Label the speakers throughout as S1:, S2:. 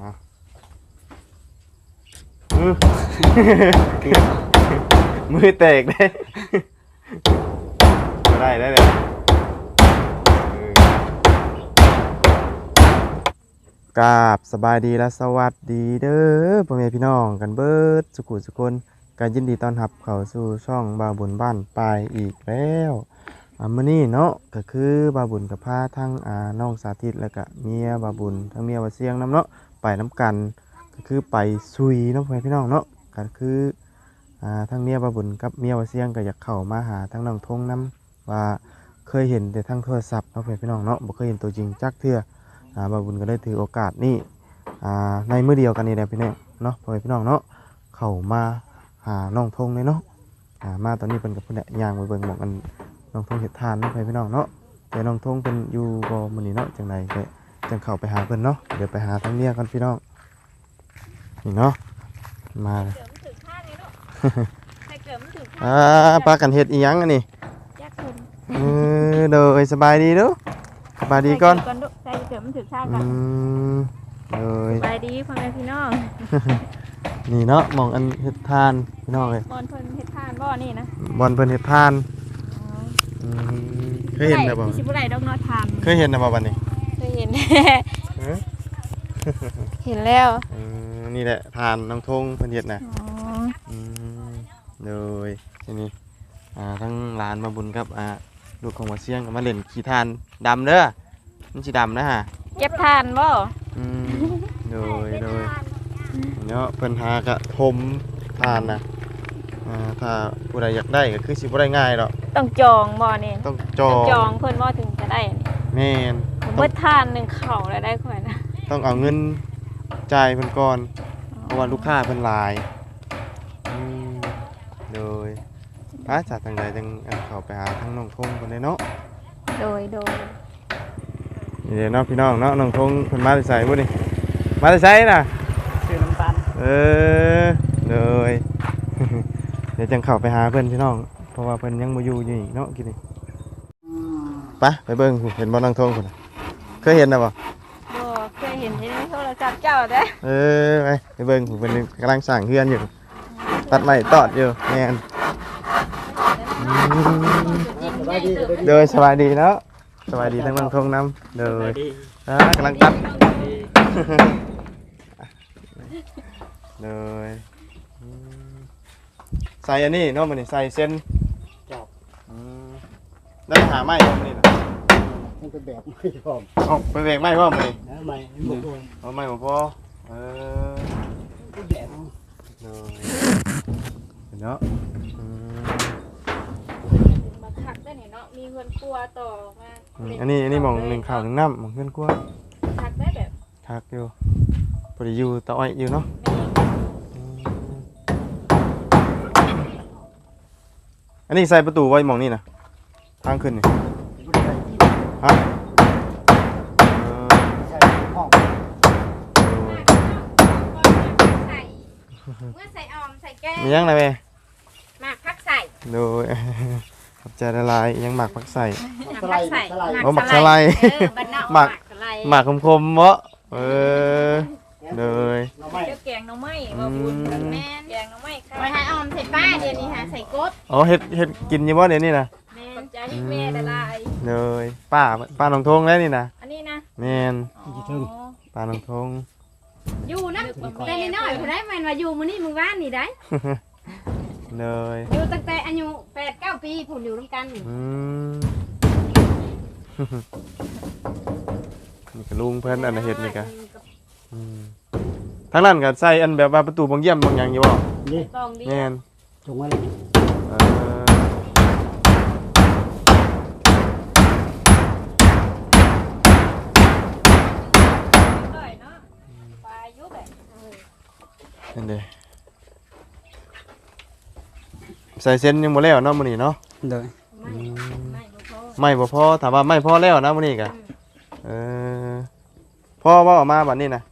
S1: มือ มือแตกได้บ่ได้ได้เลยกราบสบายดีและสวัสดีเด้อพ่อแม่พี่น้องกันเบิดสุขุสุคนการยินดีต้อนรับเข้าสู่ช่องบาบุญบ้านปลายอีกแล้วอ่ามื้อนี้เนาะก็คือบาบุญกับพาทั้งอ่าน้องสาธิตแล้วก็เมียบาบุญทั้งเมียวาเสียงน้ำเนาะ ไปน้ำกันก็คือไปซุยเนาะพ่อแม่พี่น้องเนาะก็คืออ่าทั้งเมียบาบุญกับเมียว่าเสียงก็อยากเข้ามาหาทั้งน้องทงน้ำว่าเคยเห็นแต่ทางโทรศัพท์เนาะพ่อแม่พี่น้องเนาะบ่เคยเห็นตัวจริงจักเทื่ออ่าบาบุญก็ได้ถือโอกาสนี้อ่าในมื้อเดียวกันนี่แหละพี่น้องเนาะพ่อแม่พี่น้องเนาะเข้ามาหาน้องทงเลยเนาะอ่ามาตอนนี้เพิ่นกับเพิ่นเนี่ยย่างไปเบิ่งหมองกันน้องทงเฮ็ดทานเนาะพ่อแม่พี่น้องเนาะแต่น้องทงเพิ่นอยู่บ่มื้อนี้เนาะจังไดก็ จังเข้าไปหาเพิ่นเนาะเดี๋ยวไปหาทั้งเมียกันพี่น้องนี่เนาะมาเลย
S2: เกิดมันถึงข้างนี้เนาะใครเกิดมันถึงข้าง
S1: อ่าปลากันเฮ็ดอีหยังอันนี้
S2: ยากคน
S1: เออโดยสบายดีเด้อสบายดีก่อน
S2: ใครเกิดก่อนลูกใครเกิดมันถึงข้าง
S1: อื
S2: กัน
S1: มโดย
S2: สบายดีพ่อแม่พี่น้อง
S1: นี่เนาะหมองอันเฮ็ดทานพี่น้องเอ้ย
S2: บอลเพิ่นเฮ็ดทานบ่อนี่นะ
S1: บอลเพิ่นเฮ็ดทานอืมเคยเห็นนะบ่
S2: มีสิบ่ได้ดอกเนอทาน
S1: เคยเห็นนะบ่บัดนี้
S2: เคยเห็น
S1: เออ
S2: เห็นแล้ว
S1: เออนี่แหละทานน้องทงเพิ่นเฮ็ดน่ะ
S2: อ๋อ
S1: อืมโดยทีนี้อ่าทั้งหลานมาบุญกับอ่าลูกของว่าเสียงก็มาเล่นขี่ทานดำเด้อมันสิดำนะฮะ
S2: เก็บทานบ่
S1: อืมโดยโดยเนาะเพิ่นหากระทมทานนะอ่าถ้าผู้ใดอยากได้ก็คือสิบ่ได้ง่ายดอก
S2: ต้องจองบ่นี่
S1: ต้องจ
S2: ต้
S1: อ
S2: อง
S1: ง
S2: จองเพิ่นบ่ถึงจะได้นี่
S1: แม่น
S2: ผม เบิดทานหนึงเข่าแล้วได้ค่อยนะ
S1: ต้องเอาเงินจ่ายเพิ่นก่อนเพราะว่าลูกค้าเพิ่นหลายอืมโดยพระจากทางใดจังอันเข้าไปหาทางน้องทงเพิ่นได้เนาะ
S2: โดยโดย
S1: นี่เด้อเนาะพี่น้องเนาะน้องทงเพิ่นมาได้ใส่บ่นี่มาได้ใส่น่ะ
S3: ชื่อน้ำตาล
S1: เออเลย เดี๋ยวจังเข้าไปหาเพิ่นพี่น้อง เพราะว่าเพิ่นยังบ่อยู่อยู่อีกเนาะกินนี่ไปไปเบิ่งผู้เห็นบ่นางทงพุ่นน่ะ เคยเห็นน่ะบ่
S2: บ่เคยเห็นในโทรศัพท์เจ้าเด้อ
S1: เออไปไปเบิ่งผู้เพิ่นกำลังสร้างเฮือนอยู่ ตัดไม้ตอดอยู่แม่นอืม
S3: สบายดี
S1: เดินสบายดีเนาะสบายดีทั้งนางทงนํเดินอ่ากำลังตัดเดินอืมใส่อันนี้เนาะมื้อนี้ใส่เส้น
S3: เจ้า
S1: อืมได้หาไม้บ่มื้อนี้น่ะ
S3: มันเป็นแบบไม่พร้อม
S1: เอาไปเบรกไม้บ่มื้อนี้
S3: นะไม่ไม่พร้อม
S1: เอาไม้บ่พอเออ
S3: เป็นแบบ
S1: เดินเนาะอืม
S2: มาคักได้นี่เนาะ มีเงินครัวต่อมา
S1: อืมอันนี้อันนี้หมองหนึ่งข้าวหนึ่งน้ำหมองเพื่อนกลัว
S2: คักได้แบบ
S1: ทักอยู่พอดีอยู่ตะอ้อยอยู่เนาะอืมอันนี้ใส่ประตูไว้หมองนี่นะทางขึ้นนี่ เมื่
S2: อใส่ออมใส่แก้
S1: มียังไงแม่
S2: หมากพักใส่
S1: โดยขอบใจละลายยังหมักผักใส่
S3: สไลด์สไลด์
S1: โอ้หมักสไลด์
S2: เออบ้านนอก
S1: หมัก
S2: สไลด์
S1: หมักคมๆเมาะเออโดย
S3: เราไม่
S2: เดี๋ยวแกงหน้องไม้บ่บุญ
S1: อืม
S2: แม่นแกงหน้องไม้ค่ะ
S4: ไว้ให้ออมใส่ป้าเดี๋ยวนี้ฮะใส่กบ
S1: อ๋อเฮ็ดเฮ็ดกินอยี่บ่เดี๋ยวนี้นะ
S2: แม่นขอบใจให้แม่ละลาย
S1: เลยป้าป้าหนองทงแล้วนี่นะ
S2: อันนี้นะ
S1: แมน
S2: อ๋อ
S1: ป้าหนองทง
S4: อยู่นะ
S2: นึกว่า
S4: แต่
S2: แม่
S4: น้อยๆผู้ใดแม่นว่าอยู่มื้อนี้มื้อวานนี่ได้
S1: เลย
S4: อยู่ตั้งแต่อายุ8 9ปีผู้อยู่นํกันนี่
S1: อืมนี่ก็ลุงเพิ่นอันน่ะเฮ็ดนี่กะอืมทางนั้นก็ใส่อันแบบว่าประตูบางเยี่ยมบางอย่างอยู่บ่
S3: นี่
S2: กองดี
S1: แม่น
S3: จงไว้
S1: เออ
S2: ด้วยเนาะปลายุบแบบ
S1: นั่นเด้ใส่เส้นยังบ่แล้วเนาะมื้อนี้เนาะ
S3: เลย
S2: ไม่ไม่บ่พอ
S1: ไม่บ่พอถามว่าไม่พอแล้วนะมื้อนี้กะเออพ่อว่าออกมาบัดนี้นะ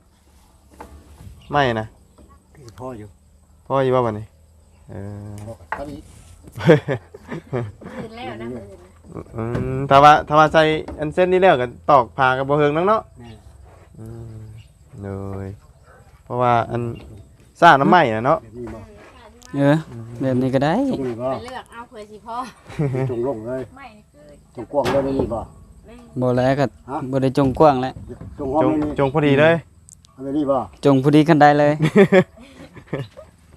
S1: ไม่นะ
S3: พ่ออยู่
S1: พ่ออยู่ว่าบัดนี้เออ
S3: ตอนนี้
S4: ตื่นแล้วนะมื้อนี้
S1: อืมถ้าว่าถ้าว่าใส่อันเส้นนี้แล้วก็ตอกผ่ากับบ่เฮิงนังเนาะ
S3: แม่
S1: อืมเลยเพราะว่าอัน สร้างน้ำใหม่น่ะเนาะ
S3: แบบนี้บ่
S5: เออแบบนี้ก็ได้
S3: ตรงนี้บ่
S4: ไปเลือกเอาเผื่อสิพ่อ
S3: ตรงลงเลย
S2: ไม่คือ
S3: ตรงกว้างเลยนี่บ่
S5: บ่แล้วก็
S3: ฮะ
S5: บ่ได้จงกว้างแล้ว
S3: ตรงห้อง
S1: จง
S3: นี่
S1: จงพอดีเลย
S3: เอาไปนี่บ่
S5: จงพอดีกันได้เลย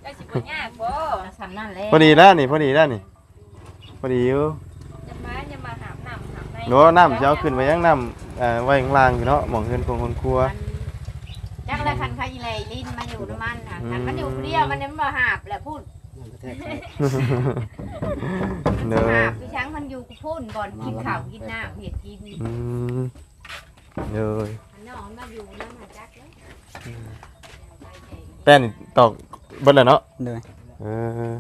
S2: ได้สิบ่ยากบ่
S4: สำนั่นแหละ
S1: พอดีแล้วนี่พอดีแล้วนี่พอดีอยู่
S2: จะมาจะมาหามน้ำหามใน
S1: โน้น้ำจะเอาขึ้นไปยังน้ำเอ่อไว้ข้างล่างอยู่เนาะหมองเงินคงคนครัว
S4: จักแล้วคันเขาอีไลลิ้นมาอยู่น้ำมันอะคันมันอยู่คนเดียวมันยังบ่หาบแหละพูด
S3: มันกระแทกใส่
S1: เด้อ
S4: หาบพี่ช้างมันอยู่กูพูนบ่อนกินข้าวกินน้ำเห็ดกิน
S1: อืมเด้อ
S4: อันน้องมันมาอยู่น้ำหาจักเลย
S1: แป้นนี่ตอกเบิดแล้วเนาะ
S5: เด้อ
S1: เออ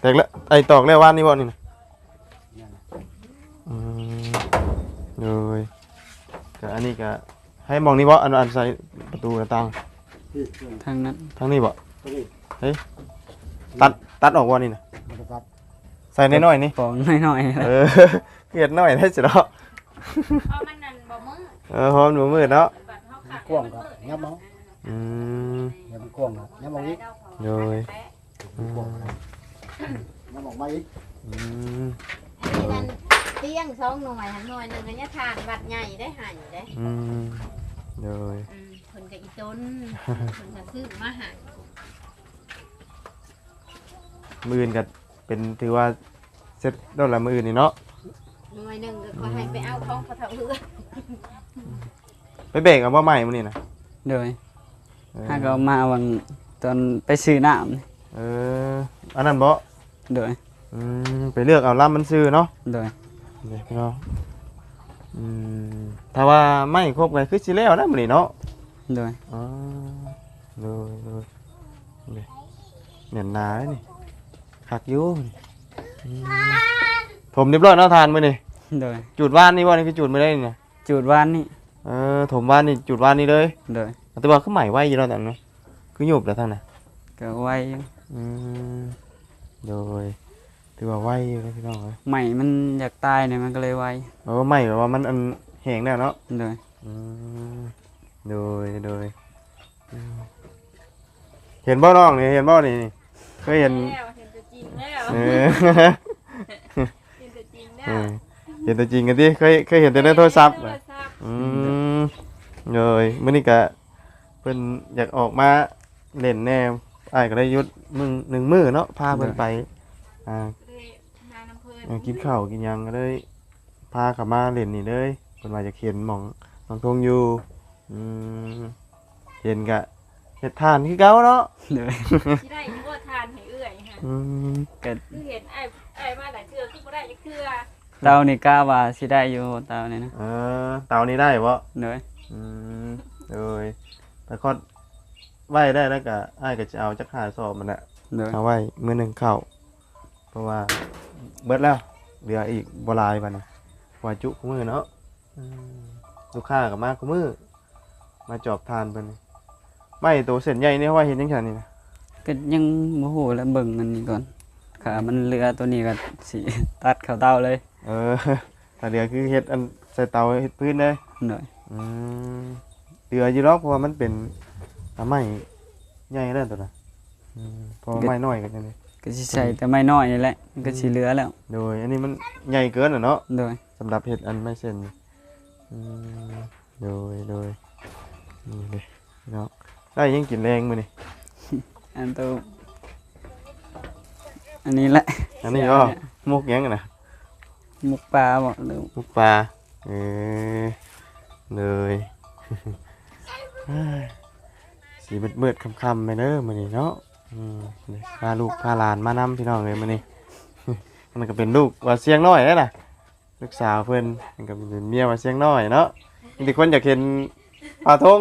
S1: แตกแล้วไอ้ตอกแล้วว่านนี่บ่นี่นะอืมเลยก็อันนี้ก็ ให้มองนี่บ่อันอันใส่ประตูหน้าต่าง
S3: ที่ตรง
S5: ทางนั้น
S1: ทางนี้บ่
S3: ตรงนี้
S1: ตัดตัดออกบ่นี่นะ
S3: มันจะตัด
S1: ใส่น้อยๆนี่
S5: ปองน้อยๆแล้ว
S1: เออเกลียดน้อยได้สิเนาะ
S2: เพราะมันนั่นบ่มืด
S1: เออหอมหนูมืดเนาะ
S2: บัดเฮาขัด
S3: กว้างก็ยับเอา
S1: อืม
S3: อย่ามันกว้างก็ยับเอาอีก
S1: โดย
S3: กว้างก็ยับออกมาอีก
S1: อืม
S4: นี่นั่นเตี้ยงสองหน่วยหันหน่วยหนึ่งก็เนี่ยทานวัดใหญ่ได้หายได้
S1: อืม โดย
S4: อืมเพิ่นก็อีต้นเพิ่นก็ซื้อมาใหา
S1: มืออื่นก็เป็นถือว่าเสร็จแล้วละมืออื่นนี่เนาะ
S4: หน่วยหนึ่งก็ขอให้ไปเอาของพระเฒ่าเฮือ
S1: ไปเบรกเอาว่าใหม่มื้อนี้นะ
S5: เด้อ
S1: เออ
S5: ถ้าก็มาวันตอนไปซื้อน้ำนี่
S1: เอออันนั้นบ่
S5: เด้อ
S1: อืมไปเลือกเอาล่ำมันซื้อเนาะ
S5: เด้อ
S1: เดี๋ยวพี่น้อง อืมถ้าว่าไม่ครบกันคือสิแล้วนะมื้อนี้เนาะ
S5: เด้อ
S1: อ๋อโดยโดยนี่เหนียนหนาเลยนี่คักอยู่นี่อืมถมเรียบร้อยเนาะทานมื้อนี้
S5: เด้อ
S1: จุดว่านนี่บ่นี่คือจุดไม่ได้นี่นะ
S5: จุดวานนี่
S1: เออถมว่านนี่จุดว่านนี่เลย
S5: เด้อ
S1: แต่ว่าคือใหม่ไว้อยู่แล้วแต่เนาะคือหยุบแล้วทางน่ะ
S5: ก็ไว้อยู่
S1: อืมโดย ถือว่าไว้อยู่นะพี่น้องเอ้ย
S5: ใหม่มันอยากตายเนี่ยมันก็เลยไว้
S1: เออใหม่แบบว่ามันอันแห้งแล้วเนาะ
S5: เด้อ
S1: อืมโดยโดยอืมเห็นบ่น้องนี่เห็นบ่นี่เคยเห็น
S2: แล้วเห็นตัวจริงแล้ว
S1: เออ
S2: เห็นตัวจริงแล้
S1: เอ
S2: ว
S1: อเห็นตัวจริงกันดิเคยเคยเห็นแต่ในโทรศัพท์
S2: โทร
S1: น่ะ
S2: ศัพท์
S1: อืมเลยมื้อนี้ก็เพิ่นอยากออกมาเล่นแน่อ้ายก็ได้หยุดมึงหนึ่งมื้อเนาะพาเพิ่นไปอ่า
S2: เลยมาน้ำเพิ่น
S1: เออกินข้าวกินหยังก็เลยพาเขามาเล่นนี่เลยเพิ่นว่าจะเห็นหม่องหม่องทงอยู่อืมเห็นกะเฮ็ดทานคือเก่าเนาะ
S5: เด้อ
S2: สิได้อยู่บ่ทานให้เอื้อยค่ะ
S1: อืม
S2: คือเห็นไอ้ไอ้มาหลายเทื่อคือบ่ได้จักเทื่อ
S5: เตานี่กล้าว่าสิได้อยู่เตานี่นะ
S1: เออเตานี้ได้บ่
S5: เด้อ
S1: อืมเอ้ยแต่คอดไว้ได้แล้วก็อ้ายก็จะเอาจักหาสอบมันน่ะ
S5: เด้อ
S1: เอาไว้มื้อหนึงเข้าเพราะว่า เบิดแล้วเหลืออีกบ่หลายบัดนี้ว่าจุคุมื้อเนาะอืมลูกค้าก็มาคุมื้อมาจอบทานเพิ่นนี่ไม่ตัวเส้นใหญ่นี่ว่าเห็นจังซั่นนี่นะ
S5: ก็ยังบ่ฮู้แล้วเบิ่งอันนี้ก่อนขามันเหลือตัวนี้ก็สิ ตัดเข้าเตาเลย
S1: เออ ถ้าเหลือคือเฮ็ดอันใส่เตาเฮ็ดพื้นเลย
S5: เด้อ
S1: อืมเหลืออยู่หรอกเพราะว่ามันเป็นอ่าไม้ใหญ่แล้วตัวน่ะอืมเพอไม้น้อยกันจังนี้
S5: ก็สิใส่แต่ไม่น้อยนี่แหละมันก็สิเหลือแล้ว
S1: โดยอันนี้มันใหญ่เกินอะเนาะ
S5: เด้อ
S1: สำหรับเห็ดอันไม่เส้นนี่อืมโดยโดยนี่เลยเนาะได้ยังกินแรงมือนี่
S5: อันตัวอันนี้แหละ
S1: อันนี้ก็มุกยังอะนะ
S5: มุกปลาบอกหรือ
S1: มุกปลาเออเลย สีมืดๆค่ำๆไปเด้อมือนี่เนาะ อืมนี่พาลูกพาหลานมานำพี่น้องเลยมือนี่มันก็เป็นลูกว่าเสียงน้อยได้ล่ะลูกสาวเพิ่นมันก็เป็นเมียว่าเสียงน้อยเนาะมีแต่คนอยากเห็นปลาทง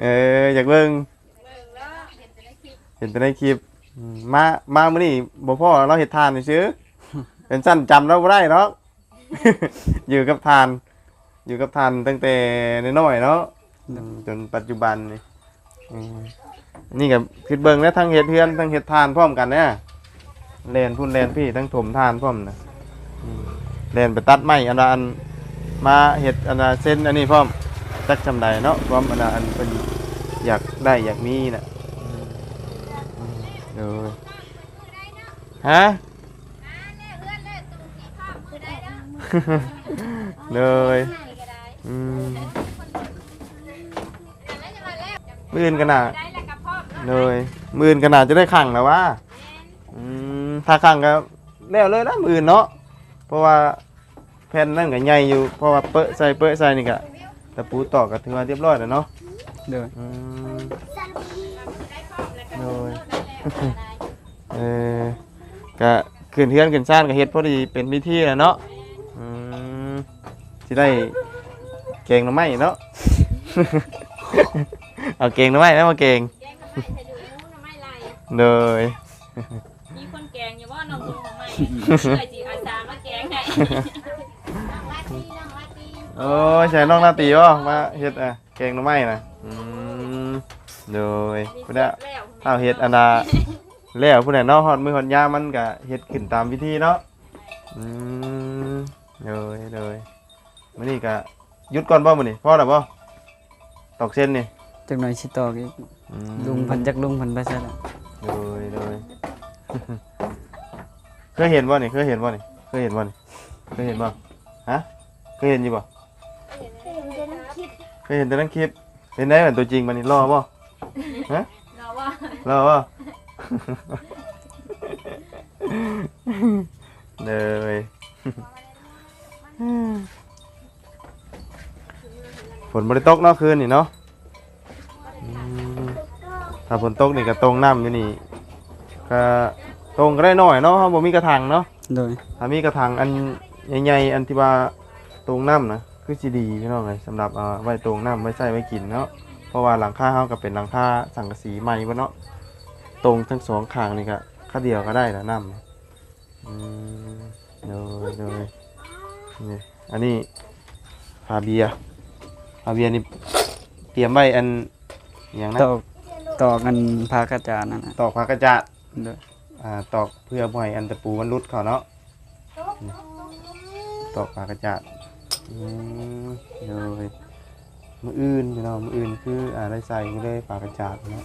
S1: เอออยากเบิ่ง
S2: เบิ่ง
S4: เห็นแต่ในคลิป
S1: อืมมามามื้อนี้บ่พ่อเราเฮ็ดทานซื่อๆเป็นสั้นจำเราบ่ได้เนาะ อยู่กับทาน อยู่กับทานตั้งแต่น้อยๆเนาะ จนปัจจุบันนี่อืมนี่ก็คิดเบิ่งแล้วทั้งเฮ็ดเฮือนทั้งเฮ็ดทานพร้อมกันเนี่ยแล่นพุ่นแล่นพี่ทั้งถมทานพร้อมนะอืมแล่นไปตัดไม้อันละอันมาเฮ็ดอันละเส้นอันนี้พร้อมจักจำได้เนาะความอันน่ะอันเพิ่นอยากได้อยากมีน่ะอืมอืมโดยฮะ เลยอืม มื่นกันน่ะเลยมื่นกันน่ะจะได้ขังแล้วว่าอืมถ้าขังก็แล้วเลยนะมื่นเนาะเพราะว่าแผ่นนั่นก็ใหญ่อยู่เพราะว่าเปะใส่เปะใส่นี่ก็ตะปูตอกก็ถือว่าเรียบร้อยแล้วเนาะ
S5: โดย
S1: อืมเลยเออก็ขึ้นเทือนขึ้นซ่านก็เฮ็ดพอดีเป็นพิธีแล้วเนาะอืมสิได้เก่งหรือไม่เนาะ เอาเก่งหรือไม่แล้วมาเก่ง
S2: แกงทำไมให้ดูทำไมไร
S1: เลย
S2: มีคนแกงอยู่ว่าน้องลุงของไม่เพื่อจีอาสามาแกงให้
S1: โอ้ยใช่น้องนาตีบ่มาเฮ็ดอะเก่งหรือไม่นะอืมเลย
S2: มี
S1: พุ่น
S2: เสร็
S1: น่ะ
S2: จแล้ว
S1: เอาเฮ็ดอันน่ะแล้วพุ่นน่ะเนาะฮอดมือฮอดยามมันก็เฮ็ดขึ้นตามวิธีเนาะอืมเลยเลยมื้อนี้ก็หยุดก่อนบ่มื้อนี้พอแล้วบ่ตอกเส้นนี่
S5: จักหน่อยสิตอกอีก
S1: อืม
S5: ลุงเพันจักลุงเพันไปซะแล้ว
S1: เลยเลยเคยเห็นบ่นี่เคยเห็นบ่นี่เคยเห็นบ่นี่เคยเห็นบ่ฮะเคยเห็นอยู่บ่เคยเห็นแต่ในคลิปเห็นได้เหมือนตัวจริงมันนี่รอบ่
S2: เราว่าร
S1: อบ่ เลย ฝนบริตกเนาะคืนนี่เนาะอืม ถ้าฝนตกนี่ก็ตรงน้ำอยู่นี่ก็ตรงก็ได้หน่อยเนาะเพราะบ่มีกระถางเนาะ
S5: โดย
S1: ถ้ามีกระถางอันใหญ่ๆอันที่ว่าตรงน้ำนะคือสิดีพี่น้องเลยสำหรับเอาไว้ตรงน้ำไว้ใส่ไว้กินเนาะเพราะว่าหลังคาเฮาก็เป็นหลังคาสังกะสีใหม่บ่เนาะตรงทั้งสองข้างนี่ก็ค่าเดียวก็ได้แล้วน้ำนี่อืมโดยโดยนี่อันนี้พาเบียร์พาเบียร์นี่เตรียมไว้อันอหย่างนะ
S5: ตอก ตอกกันพากระจานนั่นน่ะ
S1: ตอกผ้ากระจาด
S5: โดย
S1: อ่าตอกเพื่อบ่ให้อันตะปูมันรุดเขาเนาะนี่ตอกผ้ากระจาดอืมเลยมืออื่นพี่น้องมืออื่นคืออ่าได้ใส่ก็ได้ผ้ากระจาดเนาะ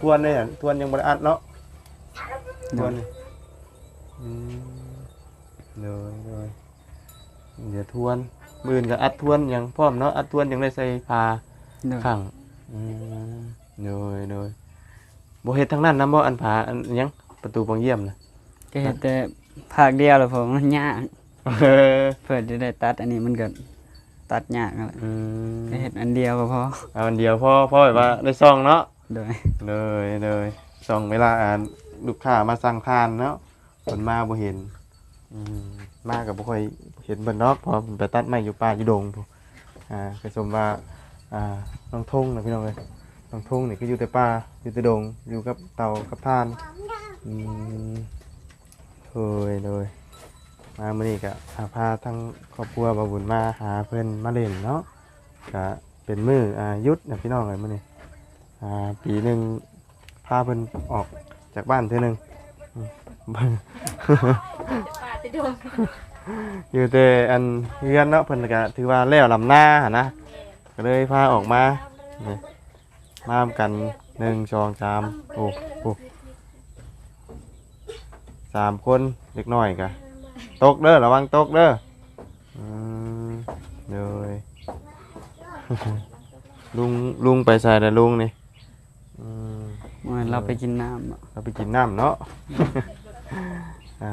S1: ทวนเลยอะทวนยังบ่ได้อัดเนาะทวนนี่อืมเลยเลยเดี๋ยวทวนมืออื่นก็อัดทวนอย่างพร้อมเนาะอัดทวนยังได้ใส่ผ้า
S5: โดย
S1: ขังอืม เลยเลยบ่เฮ็ดทั้งนั้นนะบ่อันผาอันหยังประตูบังเยี่ยมนะ
S5: ก็เฮ็ดแต่ภาคเดียวแล้วผมมันยาก
S1: เออ
S5: เพื่อจะได้ตัดอันนี้มันก็ตัดยากนั่นแหละ
S1: อืม
S5: ก็เฮ็ดอันเดียวก็พอ
S1: เอาอันเดียวพอพอแบบว่าได้ซองเนาะ
S5: โดย
S1: เลยเลยซองเวลาอ่านลูกค้ามาสั่งทานเนาะคนมาบ่เห็นอืมมาก็บ่ค่อยเห็นเบิ่นดอกเพอไปตัดไม้อยู่ป่าอยู่ดงพู้นอ่าก็สมว่าอ่าน้องทงนะพี่น้องเอ้ย น้องทงนี่ก็อยู่แต่ป่าอยู่แต่ดงอยู่กับเต่ากับท่านอืมโอ้ยเลยมาเมื่อนี้ก็หาพาทั้งครอบครัวบาบุญมาหาเพื่อนมาเล่นเนาะก็เป็นมืออายุทธนะพี่น้องเลยมื่อนี้อ่าปีหนึ่งพาเพิ่อนออกจากบ้านเท่อหนึงอืม
S2: ปาติดน
S1: อยู่แต่อันเรือนเนาะเพิ่นก็ถือว่าแล้วลำหน้าหั้นนะก็เลยพาออกมานี่ มากันหนึ่งสองสามโอ้โหสามคนเล็กน้อยกะตกเด้อระวังตกเด้ออืมเลยลุงลุงไปใส่แต่ลุงนี่อืม
S5: เมื่อเราไปกินน้ำอะ
S1: เราไปกินน้ำเนาะ อ่า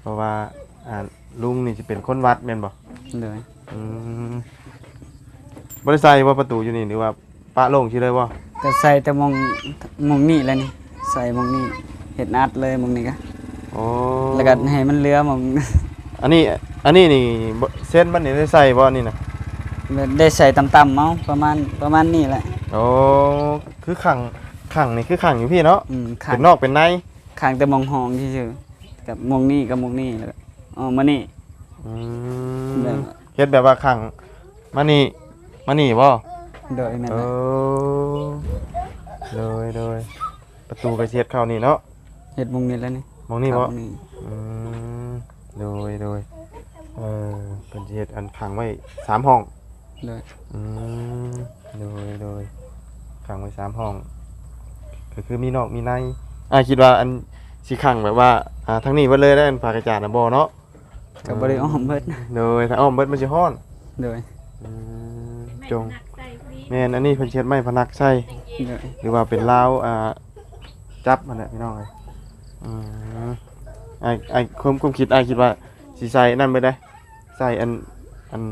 S1: เพราะว่าอ่าลุงนี่จะเป็นคนวัดแม่นบ่
S5: โดย
S1: อืมบริษัทว่าประตูอยู่นี่หรือว่า ปะโล่งชื่อเลยว่า
S5: ก็ใส่แต่มองมองนี่แหล้วนี่ ใส่มองนี่เฮ็ดอัดเลยมองนี่ก็
S1: โอ้
S5: แล้วก็ให้มันเหลือมอง
S1: อันนี้อันนี้นี่บ่เส้นมันนี่ได้ใส่บ่นี่นะ
S5: ได้ใส่ต่ำๆเมาประมาณประมาณนี้แหละ
S1: โอ้คือขังขังนี่คือขังอยู่พี่เนาะ
S5: อืมข้าง
S1: เป็นนอกเป็นใน
S5: ข้างแต่มองห้องซื่อๆกับมองนี่กับมองนี่แล้วก็อ๋อมานี่
S1: อื
S5: แบ
S1: ม
S5: บ
S1: เฮ็ดแบบว่าขังมานี่มานี่บ่
S5: โดยแม่น
S1: เอ
S5: แหละ
S1: อเลยเลยประตูกระเชียดเข้านี่เนาะ
S5: เฮ็ดมองนี่แล้วนี่
S1: มองนี่บ่
S5: ครับนี่
S1: อืมโดยโดยเออเป็นสิเฮ็ดอันขังไว้สามห้อง
S5: โดย
S1: อืมโดยโดยขังไว้สามห้องก็คือมีนอกมีในอ่าคิดว่าอันสิขังแบบว่าอ่าทั้งนี้เบิดเลยได้อันผากระจาดนะบ่เนาะ
S5: ก็บ่ได้อ้อมเบิด
S1: โดยถ้าอ้อมเบิดมันสิฮ้อน
S5: โดย
S1: อืม
S2: แม่
S1: จง
S2: หนักใส่ฟรี
S1: แม่นอันนี้เพิ่นเช็ดไม้พนักใส่
S2: แต่งเอง
S5: โดย
S1: หรือว่าเป็นลาวอ่าจับมันแหละพี่น้องเอ้ยอืมไอ้ไอ้ความความคิดไอ้คิดว่าสิใส่นั่นไปได้ใส่อันอัน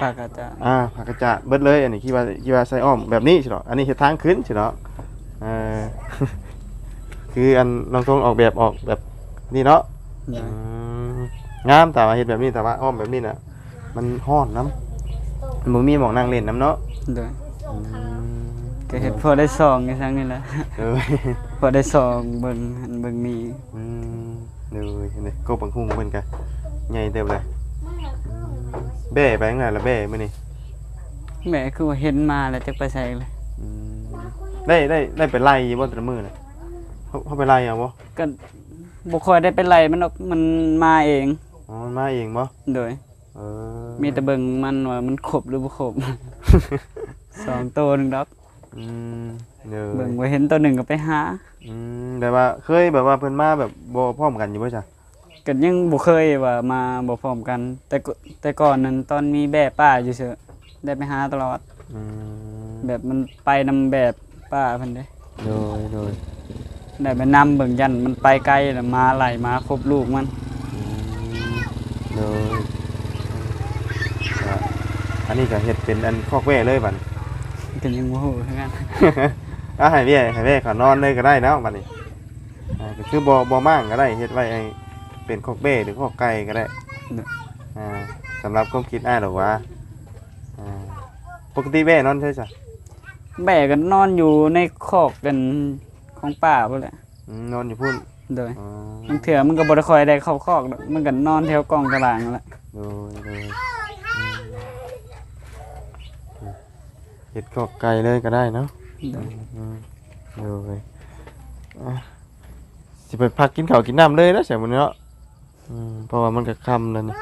S5: ปากอาจจะ
S1: อ่าผักกระจะเบิดเลย อันนี้คิดว่าคิดว่าใส่อ้อมแบบนี้ใช่เนาะอันนี้เฮ็ดทางขึ้นใช่เนาะเออ คืออันน้องทงออกแบบออกแบบนี้เนาะ
S5: โด
S1: อื
S5: ย
S1: มงามแต่ว่าเฮ็ดแบบนี้แต่ว่าอ้อมแบบนี้น่ะมันฮ้อนน้ำ มันบ่มีหมองนั่งเล่นน้ำเนาะ
S5: โดย
S1: อืม
S5: ก็เฮ็ดพอได้ซองอยู่ทั้งนี้แหละ
S1: เออ
S5: พอได้ซองเบิ่งหันเบิ่งนี่
S1: อืมเดี๋ยวเห็นไหมกบบังคุงเพิ่นกะใหญ่เต็มเลยแบ่ไปยังไงละแบ่มื้อนี้
S5: แม่คือว่าเห็นมาแล้วจักไปใส่เลย
S1: อืมได้ได้ได้ไปไล่อยู่บ่แต่ละมื้อน่ะเขาเขาไปไล่เอาบ่
S5: ก็บ่ค่อยได้เป็นไรมันหรอกมันมาเอง
S1: อ๋อมันมาเองบ่
S5: โดย
S1: เออ
S5: มีแต่เบิ่งมันว่ามันครบหรือบ่ครบสองตัวหนึงดอก
S1: อืมเดี๋ยว
S5: เบิ่งว่าเห็นตัวหนึ่งก็ไปหา
S1: อืมแบบว่าเคยแบบว่าเพิ่นมาแบบบ่พร้อมกันอยู่บ่จ้ะ
S5: ก็ยังบ่เคยว่ามาบ่พร้อมกัน แต่ก็แต่ก่อนนั้นตอนมีแบบป้าอยู่เฉยได้ไปหาตลอด
S1: อืม
S5: แบบมันไปนำแบบป้าเพิ่นเด้
S1: โดยโดย
S5: ได้ไปนำเบิ่งยันมันไปไกลแล้วมาไหลมาครบลูกมัน
S1: อืมโดยก็ อันนี้ก็เฮ็ดเป็นอันคอกแว่เลยบัดนี้
S5: ก็ยังบ่ฮู้คือกัน
S1: อะให้เบี้ยให้เบี้ยเขานอนเลยก็ได้เนาะบัดนี้อ่าก็คือบ่บ่มั่างก็ได้เฮ็ดไว้ให้เป็นคอกเบ้หรือคอกไก่ก็ได้
S5: เด้อ
S1: อ่าสำหรับความคิดอ้ายหรอกว่าอ่าปกติเบ้นอนใช่จ้ะ
S5: แบกกันนอนอยู่ในคอกกันของป้าพุ่นแหละ
S1: อืมนอนอยู่พุ่น
S5: โดย
S1: อ๋อ
S5: มันเถื่อมันก็บ่ได้ค่อยได้เข้าคอกดอกมันก็นอนแถวกองตารางนั่นแหละ
S1: โดยโดยอืมเฮ็ดคอกไก่เลยก็ได้เนาะ
S5: โดย
S1: อืมโดยอะสิไปพักกินข้าวกินน้ำเลยนะเสียมันเนาะอืมเพราะว่ามันก็ค่ำแล้วนี่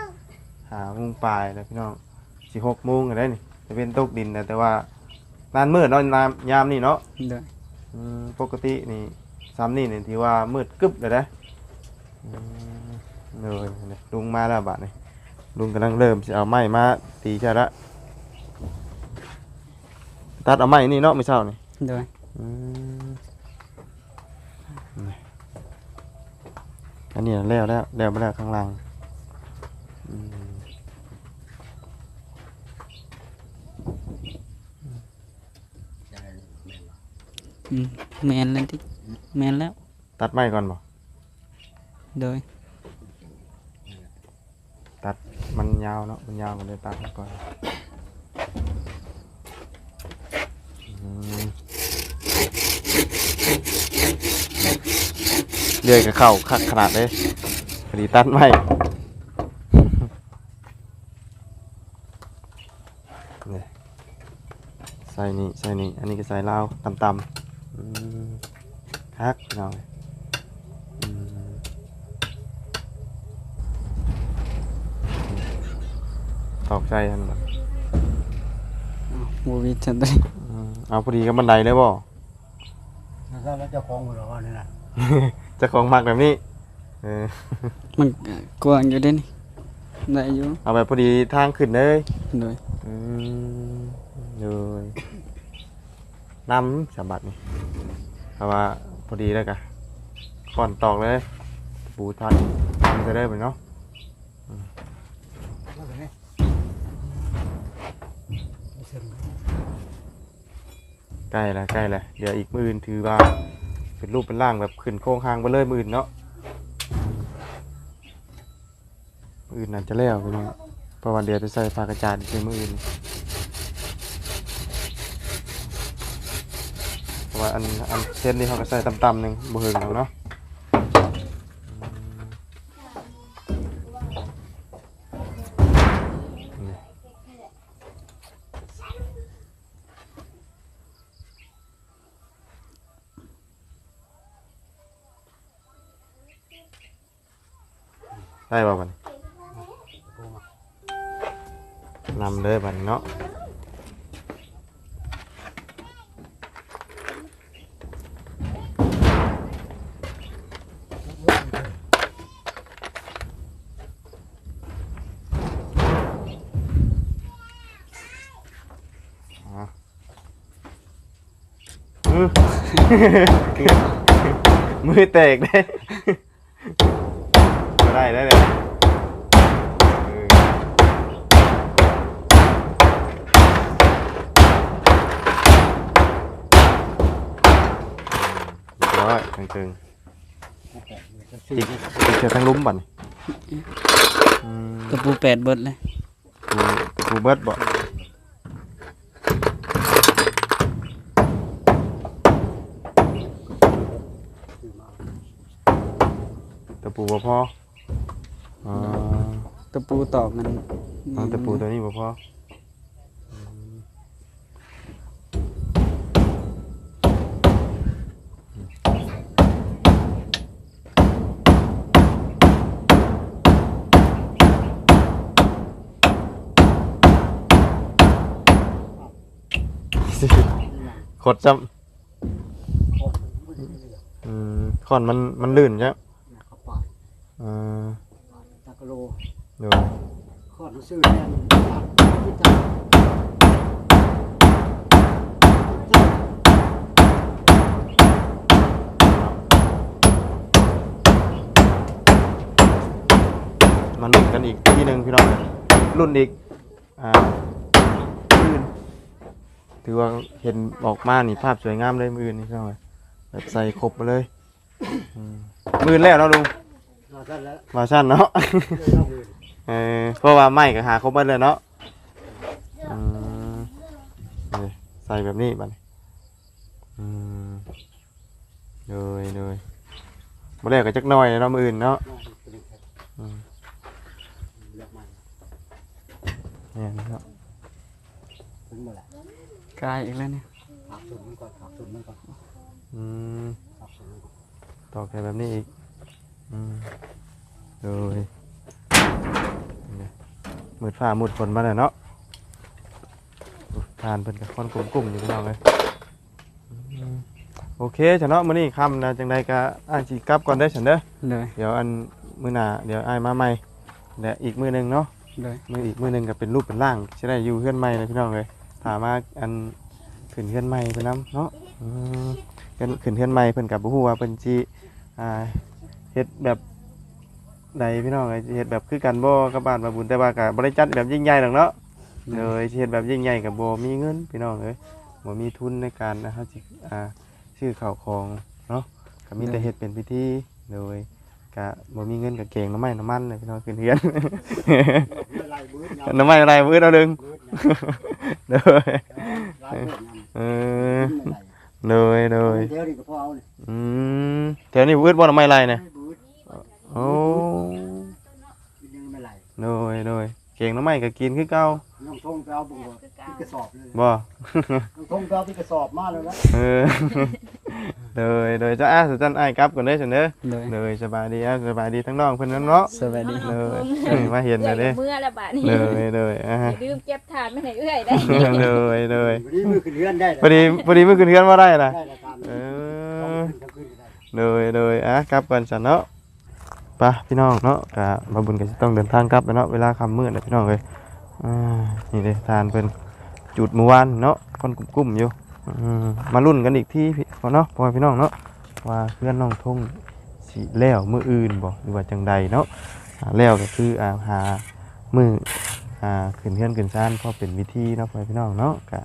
S1: หาโมงปลายแล้วพี่น้องสิหกโมงก็ได้นี่จะเป็นตกดินนะแต่ว่านานมืดเนาะนามยามนี่เนาะ
S5: โดย
S1: อืมปกตินี่ซ้ำนี่นี่ที่ว่ามืดกึบเลยนะอืมเลยนี่ลุงมาแล้วบาดนี่ลุงกำลังเริ่มจะเอาไม้มาตีใช่ละ ตัดเอาไม้นี่เนาะไม่เช้านี่
S5: โดย
S1: อืมนี่อันนี้แล้วแล้วแล้วมาแล้วข้างล่างอืม
S5: อืมแม่นแล้วติแม่นแล้ว
S1: ตัดไม้ก่อนบ่
S5: โดย
S1: ตัดมันยาวเนาะมันยาวกันเลยตัดมันก่อนอืม เลื่อยกับเข่าคักขนาดเลยพอดีตัดไม่ใส่นี่ใส่นี่ อันนี้ก็ใส่เหล้าต่ำๆอืมคักพี่องอืมตอกใจอันนั้น
S5: บ่มีจังได๋
S1: อืม เอาพอดีกับบันไดเลยบ่
S3: แล้วก็เจ้าของหัวเราะนี่นะ
S1: เจะของมักแบบนี้เออ
S5: มันก็กว้างอยู่เด้นี่ได้อยู่
S1: เอาแบบพอดีทางขึ้นเลย
S5: โดย
S1: อืมเลยน้ำสามบัดนี่เพราะว่าพอดีแล้วกะก่อนตอกเลยปูทันทำจะได้เหมือนเนาะ
S3: ก
S1: ล้แล้วใกล้แล้วเดี๋ยวอีกมืออื่นถือว่าเป็นรูปเป็นร่างแบบขึ้นโค้งคางไปเลยมืออื่นเนาะมืออื่นน่าจะแล้วไปน้องเพราะวันเดียวจะใส่ผ้ากระจาดในมืออื่นเพราะว่าอันอันเช่นนี้เขาก็ใส่ต่ำๆหนึ่งบ่เหิงแล้วเนาะ ได้ป่ะมันนำเลยบัดนี้เนาะมือแตกได้ได้เลยเออ เรียบร้อยตึงๆอีกอีกจะทั้งลุ้มบ่นอืม
S5: ตะปูแปดเบิดเลย
S1: ปูปูเบิดบ่ตะปูบ่พออ่า
S5: ตะปูตอกมัน
S1: เอาตะปูตัวนี้บ่พอ ขดจำอืมขอนมันมันลื่นใช่
S3: เขาปาด
S1: อ่า
S3: ตะกะโล
S1: เดี๋ยว
S3: ขอนังสือแน่นปาดที่จับ
S1: มาลุ้นกันอีกที่หนึ่งพี่น้องรุ่นอีกอ่า ถือว่าเห็นออกมานี่ภาพสวยงามเลยมือนี่พี่น้องแบบใส่ครบมาเลยอืมมือแล้วเนาะลุง
S3: นอนสั้นแล้ว
S1: มาชั่นเนาะ
S3: เลยเล่ามือ
S1: เออเพราะว่าไม้ก็หาครบหมดเลยเนาะอืมนี่ใส่แบบนี้บัดนี้อืมเลยเลยบ่แล้วก็จักหน่อยเนาะมืออื่นเนาะ
S3: นอนเป็นแค่
S1: อืม
S3: เลือกใหม่
S1: เนี่ยนะครับ
S3: ถึงเมื่อไหร่
S5: กลายอีกแล้วเนี่ย
S3: ผักสุดมันก่อนผักสุดมันก่อน
S1: อืม
S3: ผักสุดมันก่อน
S1: ต่อแค่แบบนี้อีกอืมเลยนี่มืดฟ้ามืดฝนมาแล้วเนาะอุ๊ยทานเพิ่นกับคนกลุ่มๆอยู่พี่น้องเลยอืมโอเคฉันเนาะมื้อนี้ค่ำนะจังใดก็อ้ายสิกลับก่อนเด้อฉันเด้อ
S5: เลย
S1: เดี๋ยวอันมื้อหน้าเดี๋ยวอ้ายมาใหม่และอีกมื้อหนึงเนาะ
S5: เลย
S1: มื้ออีกมื้อหนึงก็เป็นรูปเป็นร่างสิได้อยู่เฮือนใหม่เลยพี่น้องเลย ถามมาอันขึ้นเฮือนใหม่เพิ่นนํเนาะอืมเพิ่นขึ้นเฮือนใหม่เพิ่นก็บ่ฮู้ว่าเพิ่นสิอ่าเฮ็ดแบบใดพี่น้องเอ้ยสิเฮ็ดแบบคือกันบ่กับบ้านบาบุญแต่ว่าก็บ่ได้จัดแบบยิ่งใหญ่ดอกเนาะเลยสิเฮ็ดแบบยิ่งใหญ่ก็บ่มีเงินพี่น้องเอ้ยบ่มีทุนในการนะเฮาสิอ่าซื้อข้าวของเนาะก็มีแต่เฮ็ดเป็นพิธีโดย ก็บ่มีเงินก็เก่งน้ำไม้น้ำมันเลยพี่น้องขึ้นเฮือน
S3: ไม่ไล่บื้อเนี่ย
S1: น้ำไม้อะไรมือเอาดึง
S3: บื้อเนี่ย
S1: เด้อ
S3: ไล่บื้อเนี่ย
S1: เออ
S3: ไม่ไล่
S1: เด้อเด้อ
S3: เดี๋ยวนี้ก็พอเอาเนี่ย
S1: อืมแถวนี้วืดบ่น้ำไม้อะไรเนี่ย
S3: ไม่บื้อ
S1: โอ้
S3: กินยังไม่ไล่
S1: เด้อ เด้อเก่งน้ำไม้ก็กินคือเก่า
S3: น้องทงไปเอาบุ้งที่กระสอบเลย
S1: บ่
S3: น้องทงไปเอาที่กระสอบมาเลยนะ
S1: เออเด้อเด้อจ้าอ้าสุจันอ้ายกลับก่อนเด้อฉันเด้อ
S5: เลย
S1: เด้อสบายดีอะสบายดีทั้งน้องเพิ่นนั่นเนาะ
S5: สวัสดี
S1: เด้อเออมาเห็น
S2: เอื้
S1: แล้
S2: อ
S1: วยเด้อ
S2: เมื่อละบาดนี้
S1: เด้อเด้ออะ
S2: อย่าลืมเก็บถาดไม่ให้เอื้อยได้
S1: เด้อเด้อ
S3: วันนี้มือขึ้นเรือนได้เลย
S1: พอดีพอดีมื้อขึ้นเฮือนบ่ได้ล่ะ
S3: ได้ละตาม
S1: เอ
S3: ต้อง
S1: อ
S3: ขึ้นต้องขึ้นได้
S1: เลยเลยอะกลับกันสันเนาะไปะพี่น้องเนาะกะมาบุญกันต้องเดินทางกลับเนาะเวลาค่ำมืดเลยพี่น้องเลยนี่เลยทานเป็นจุดเมื่อวานเนาะคนกลุ่มๆอยู่มารุ่นกันอีกที่พี่เนาะพ่อพี่น้องเนาะว่าเพื่อนน้องทงสีแล้วมืออื่นบ่หรือว่าจังใดเนาะแล้วก็คืออาหามืออ่าขึ้นเพื่อนขึ้นซ่านเพราะเป็นวิธีเนาะพ่อพี่น้องเนาะกะ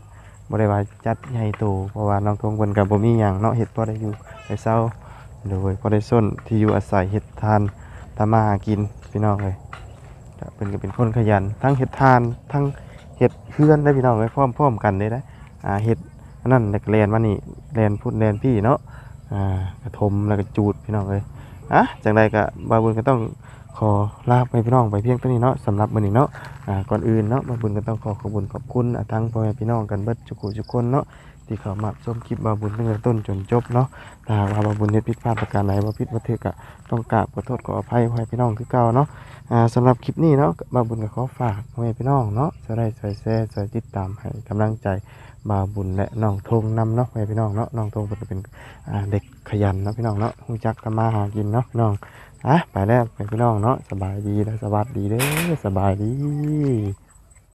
S1: บ่ได้ว่าจัดใหญ่โตเพราะว่าน้องทงเพิ่นก็บ่มีหยังเนาะเฮ็ดพอได้อยู่ได้เศร้าโดยพอได้ส้นที่อยู่อาศัยเห็ดทาน ทำมาหากินพี่น้องเลยเป็นก็เป็นคนขยัน ทั้งเห็ดทานทั้งเห็ดเพื่อนได้พี่น้องเลยพร้อมพร้อมกันเลยนะอ่าเห็ดนั่นแล้วก็แลนมานี่แลนพูดแลนพี่เนาะอ่ากระทมแล้วก็จูดพี่น้องเลยอะจังใดก็บาบุญก็ต้องขอลาไปพี่น้องไปเพียงเท่านี้เนาะสำหรับมื้อนี้เนาะอ่าก่อนอื่นเนาะบาบุญก็ต้องขอขอบคุณขอบคุณทั้งพ่อแม่พี่น้องกันเบิดทุกผู้ทุกคนเนาะ ที่เข้ามาชมคลิปบาบุญตั้งแต่ต้นจนจบเนาะถ้าหากว่าบาบุญเฮ็ดผิดพลาดประการใดบ่ผิดบ่ถูกก็ต้องกราบขอโทษขออภัยให้พี่น้องคือเก่าเนาะอ่าสำหรับคลิปนี้เนาะบาบุญก็ขอฝากให้พี่น้องเนาะจะได้ช่วยแชร์ช่วยติดตามให้กำลังใจบาบุญและน้องทงนำเนาะให้พี่น้องเนาะน้องทงเพิ่นก็เป็นเด็กขยันเนาะพี่น้องเนาะรู้จักทำมาหากินเนาะพี่น้องอะไปแล้วไปพี่น้องเนาะสบายดีและสวัสดีเด้อสบายดี